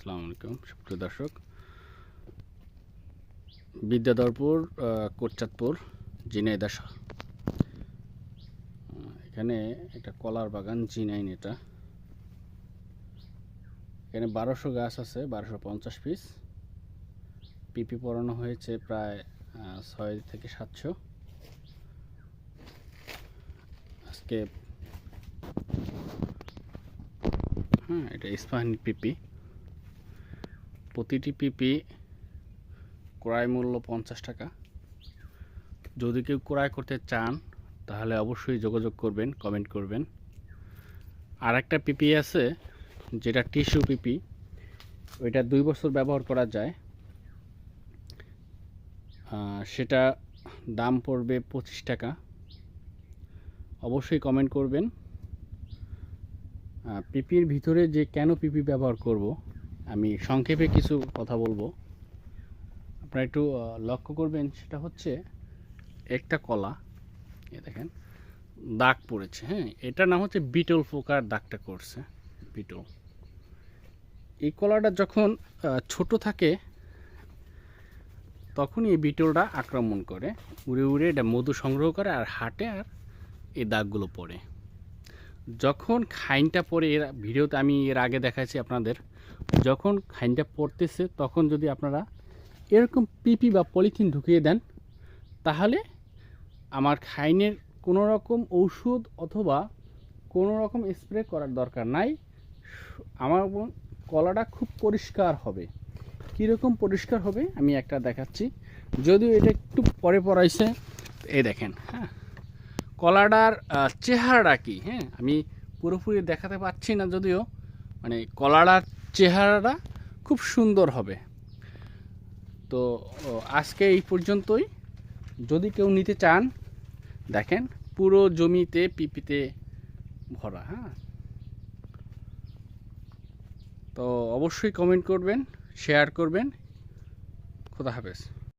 আসসালামু আলাইকুম, সুপ্রিয় দর্শক। বিদ্যাধরপুর কোটচাঁদপুর জিনাইদা শ- এখানে একটা কলার বাগান জিনাইন এটা। এখানে বারোশো গাছ আছে, বারোশো পঞ্চাশ পিস। পিপি পরানো হয়েছে প্রায় ছয় থেকে সাতশো। আজকে হ্যাঁ এটা ইস্পাহানি পিপি। প্রতিটি পিপি ক্রয় মূল্য পঞ্চাশ টাকা। যদি কেউ ক্রয় করতে চান, তাহলে অবশ্যই যোগাযোগ করবেন কমেন্ট করবেন। আর একটা পিপি আছে, যেটা টিস্যু পিপি ওইটা দুই বছর ব্যবহার করা যায়। সেটা দাম পড়বে পঁচিশ টাকা। অবশ্যই কমেন্ট করবেন। পিপির ভিতরে যে কেন পিপি ব্যবহার করব আমি সংক্ষেপে কিছু কথা বলব। আপনারা একটু লক্ষ্য করবেন, সেটা হচ্ছে একটা কলা, এ দেখেন, দাগ পড়েছে হ্যাঁ? এটার নাম হচ্ছে বিটল পোকার দাগটা করছে, বিটল। এই কলাটা যখন ছোট থাকে, তখনই এই বিটলটা আক্রমণ করে, উড়ে উড়ে এটা মধু সংগ্রহ করে আর হাটে আর এই দাগগুলো পড়ে। যখন খাইনটা পড়ে এর ভিডিওতে আমি এর আগে দেখাচ্ছি আপনাদের, যখন খাইনটা পড়তেছে তখন যদি আপনারা এরকম পিপি বা পলিথিন ঢুকিয়ে দেন, তাহলে আমার খাইনের কোনো রকম ঔষধ অথবা কোনো রকম স্প্রে করার দরকার নাই। আমার কলাটা খুব পরিষ্কার হবে। কীরকম পরিষ্কার হবে আমি একটা দেখাচ্ছি। যদিও এটা একটু পরে পড়াইছে এই দেখেন হ্যাঁ। কলাটার আহ, চেহারাটা কি? হ্যাঁ আমি পুরোপুরি দেখাতে পাচ্ছি না যদিও মানে কলাটার চেহারাটা খুব সুন্দর হবে। তো আজকে এই পর্যন্তই। যদি কেউ নিতে চান দেখেন পুরো জমিতে পিপিতে ভরা হ্যাঁ। তো অবশ্যই কমেন্ট করবেন শেয়ার করবেন। খোদা হাফেজ।